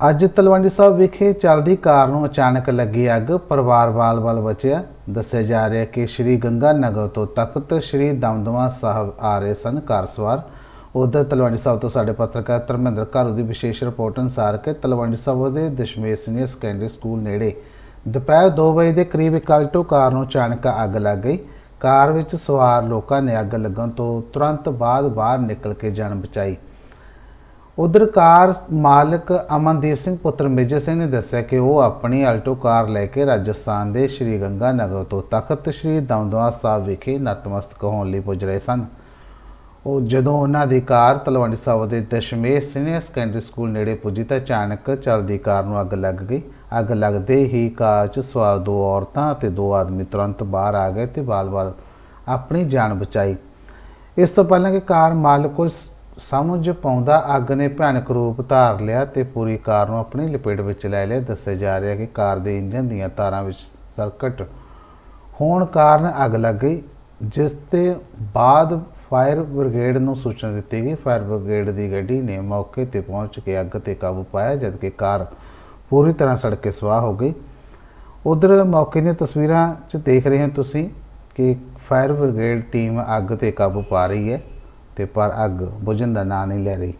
ਅੱਜ ਤਲਵੰਡੀ ਸਾਹਿਬ ਵਿਖੇ ਚੱਲਦੀ ਕਾਰ ਨੂੰ ਅਚਾਨਕ ਲੱਗੀ ਅੱਗ। ਪਰਿਵਾਰ ਵਾਲ-ਵਾਲ ਬਚਿਆ ਦੱਸਿਆ ਜਾ ਰਿਹਾ ਕਿ ਸ਼੍ਰੀ ਗੰਗਾ ਨਗਰ ਤੋਂ ਤਖਤ ਸ਼੍ਰੀ ਦਮਦਮਾ ਸਾਹਿਬ ਆ ਰਹੇ ਸਨ। ਕਾਰ ਸਵਾਰ ਉਧਰ ਤਲਵੰਡੀ ਸਾਹਿਬ ਤੋਂ ਸਾਡੇ ਪੱਤਰਕਾਰ ਧਰਮਿੰਦਰ ਘਰੂ ਦੀ ਵਿਸ਼ੇਸ਼ ਰਿਪੋਰਟ ਅਨੁਸਾਰ ਕਿ ਤਲਵੰਡੀ ਸਾਹਿਬ ਦੇ ਦਸ਼ਮੇਸ਼ ਸੀਨੀਅਰ ਸੈਕੰਡਰੀ ਸਕੂਲ ਨੇੜੇ ਦੁਪਹਿਰ 2 ਵਜੇ ਦੇ ਕਰੀਬ ਇੱਕ ਆਲਟੋ ਕਾਰ ਨੂੰ ਅਚਾਨਕ ਅੱਗ ਲੱਗ ਗਈ। ਕਾਰ ਵਿੱਚ ਸਵਾਰ ਲੋਕਾਂ ਨੇ ਅੱਗ ਲੱਗਣ ਤੋਂ ਤੁਰੰਤ ਬਾਅਦ ਬਾਹਰ ਨਿਕਲ ਕੇ ਜਾਨ ਬਚਾਈ। ਉਧਰ ਕਾਰ ਮਾਲਕ ਅਮਨਦੀਪ ਸਿੰਘ ਪੁੱਤਰ ਮੇਜਰ ਸਿੰਘ ਨੇ ਦੱਸਿਆ ਕਿ ਉਹ ਆਪਣੀ ਆਲਟੋ ਕਾਰ ਲੈ ਕੇ ਰਾਜਸਥਾਨ ਦੇ ਸ਼੍ਰੀ ਗੰਗਾ ਨਗਰ ਤੋਂ ਤਖਤ ਸ਼੍ਰੀ ਦਮਦਮਾ ਸਾਹਿਬ ਵਿਖੇ ਨਤਮਸਤਕ ਹੋਣ ਲਈ ਪੁੱਜ ਰਹੇ ਸਨ। ਉਹ ਜਦੋਂ ਉਹਨਾਂ ਦੀ ਕਾਰ ਤਲਵੰਡੀ ਸਾਹਿਬ ਦੇ ਦਸ਼ਮੇਸ਼ ਸੀਨੀਅਰ ਸੈਕੰਡਰੀ ਸਕੂਲ ਨੇੜੇ ਪੁੱਜੀ ਤਾਂ ਅਚਾਨਕ ਚੱਲਦੀ ਕਾਰ ਨੂੰ ਅੱਗ ਲੱਗ ਗਈ। ਅੱਗ ਲੱਗਦੇ ਹੀ ਕਾਰ 'ਚ ਸਵਾਰ ਦੋ ਔਰਤਾਂ ਅਤੇ ਦੋ ਆਦਮੀ ਤੁਰੰਤ ਬਾਹਰ ਆ ਗਏ ਤੇ ਬਾਲ-ਬਾਲ ਆਪਣੀ ਜਾਨ ਬਚਾਈ। ਇਸ ਤੋਂ ਪਹਿਲਾਂ ਕਿ ਕਾਰ ਮਾਲਕ ਕੋਲ ਸਮਝ ਪਾਉਂਦਾ, ਅੱਗ ਨੇ ਭਿਆਨਕ ਰੂਪ ਧਾਰ ਲਿਆ ਤੇ ਪੂਰੀ ਕਾਰ ਨੂੰ ਆਪਣੀ ਲਪੇਟ ਵਿੱਚ ਲੈ ਲਿਆ। ਦੱਸਿਆ ਜਾ ਰਿਹਾ ਕਿ ਕਾਰ ਦੇ ਇੰਜਨ ਦੀਆਂ ਤਾਰਾਂ ਵਿੱਚ ਸਰਕਟ ਹੋਣ ਕਾਰਨ ਅੱਗ ਲੱਗ ਗਈ, ਜਿਸ ਤੇ ਬਾਅਦ ਫਾਇਰ ਬ੍ਰਿਗੇਡ ਨੂੰ ਸੂਚਨਾ ਦਿੱਤੀ ਗਈ। ਫਾਇਰ ਬ੍ਰਿਗੇਡ ਦੀ ਗੱਡੀ ਨੇ ਮੌਕੇ ਤੇ ਪਹੁੰਚ ਕੇ ਅੱਗ ਤੇ ਕਾਬੂ ਪਾਇਆ, ਜਦਕਿ ਕਾਰ ਪੂਰੀ ਤਰ੍ਹਾਂ ਸੜ ਕੇ ਸਵਾਹ ਹੋ ਗਈ। ਉਧਰ ਮੌਕੇ ਦੀਆਂ ਤਸਵੀਰਾਂ 'ਚ ਦੇਖ ਰਹੇ ਹੋ ਤੁਸੀਂ ਕਿ ਫਾਇਰ ਬ੍ਰਿਗੇਡ ਟੀਮ ਅੱਗ ਤੇ ਕਾਬੂ ਪਾ ਰਹੀ ਹੈ। ਤੇ ਪਰ ਅੱਗ ਬੁਝਣ ਦਾ ਨਾਂ ਨਹੀਂ ਲੈ ਰਹੀ।